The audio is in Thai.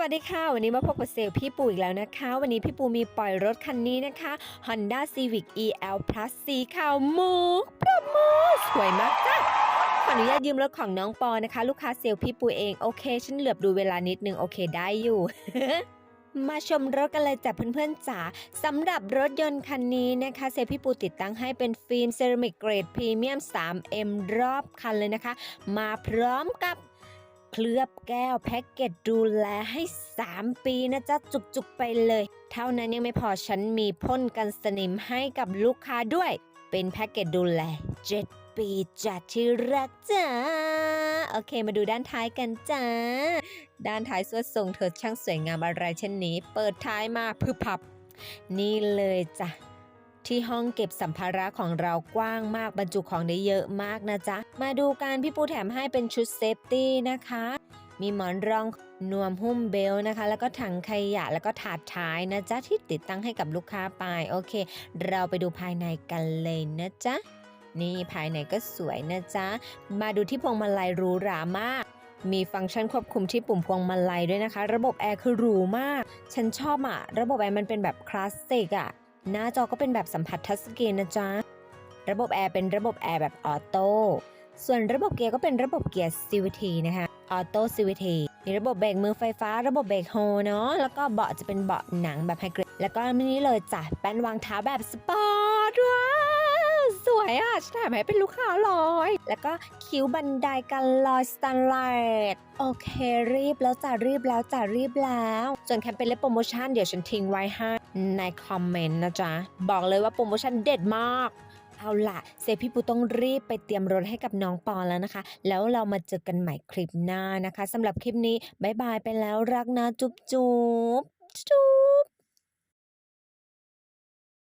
วัสดีค่ะ วันนี้มาพบกับเซลพี่ปูอีกแล้วนะคะ วันนี้พี่ปูมีปล่อยรถคันนี้นะคะ Honda Civic EL Plus สีขาวมุกประมือสวยมากจ้ะขออนุญาตยืมรถของน้องปอนะคะ ลูกค้าเซลพี่ปูเองโอเค ฉันเหลือบดูเวลานิดนึงโอเคได้อยู่มาชมรถกันเลยจ้ะเพื่อนๆจ๋าสำหรับรถยนต์คันนี้นะคะ เซลพี่ปูติดตั้งให้เป็นฟิล์มเซรามิกเกรดพรีเมียม 3M รอบคันเลยนะคะ มาพร้อมกับ เคลือบแก้วแพ็กเกจดูแลให้ 3 ปีนะจ๊ะ จุกๆไปเลย เท่านั้นยังไม่พอฉันมีพ่นกันสนิมให้กับลูกค้าด้วย เป็นแพ็กเกจดูแล 7 ปีจัดที่รักจ้าโอเคมาดูด้านท้ายกันจ้า ด้านท้ายสวดทรงเธอช่างสวยงามอะไรเช่นนี้ เปิดท้ายมาพึบพับ นี่เลยจ้ะ ที่ห้องเก็บสัมภาระของเรากว้างมากบรรจุของได้เยอะมากนะจ๊ะ มาดูการพี่ปูแถมให้เป็นชุดเซฟตี้นะคะ มีหมอนรองนวมหุ้มเบลนะคะ แล้วก็ถังขยะแล้วก็ถาดท้ายนะจ๊ะ ที่ติดตั้งให้กับลูกค้าไป โอเค เราไปดูภายในกันเลยนะจ๊ะ นี่ภายในก็สวยนะจ๊ะ มาดูที่พวงมาลัยหรูหรามากมีฟังก์ชันควบคุมที่ปุ่มพวงมาลัยด้วยนะคะ ระบบแอร์คือหรูมาก ฉันชอบอะระบบแอร์มันเป็นแบบคลาสสิกอะ หน้าจอก็เป็นแบบสัมผัสทัชสกรีนนะจ๊ะ ระบบแอร์เป็นระบบแอร์แบบออโต้ ส่วนระบบเกียร์ก็เป็นระบบเกียร์ CVT นะคะ ออโต้ CVT มีระบบเบรกมือไฟฟ้า ระบบเบรกโฮเนาะ แล้วก็เบาะจะเป็นเบาะหนังแบบไฮเกรด แล้วก็มินี้เลยจ้ะแป้นวางเท้าแบบสปอร์ตว้าสวยอะฉันแถมให้เป็นลูกค้าเลยแล้วก็คิ้วบันไดกันลอยสแตนเลสโอเครีบแล้วจ้ะรีบแล้วจ้ะรีบแล้ว ส่วนแคมเปญและโปรโมชั่นเดี๋ยวฉันทิ้งไว้ให้ ในคอมเมนต์นะจ๊ะ บอกเลยว่าโปรโมชั่นเด็ดมาก เอาล่ะ เซพี่ปูต้องรีบไปเตรียมรถให้กับน้องปอแล้วนะคะ แล้วเรามาเจอกันใหม่คลิปหน้านะคะสำหรับคลิปนี้บายบายไปแล้วรักนะ จุ๊บจุ๊บจุ๊บ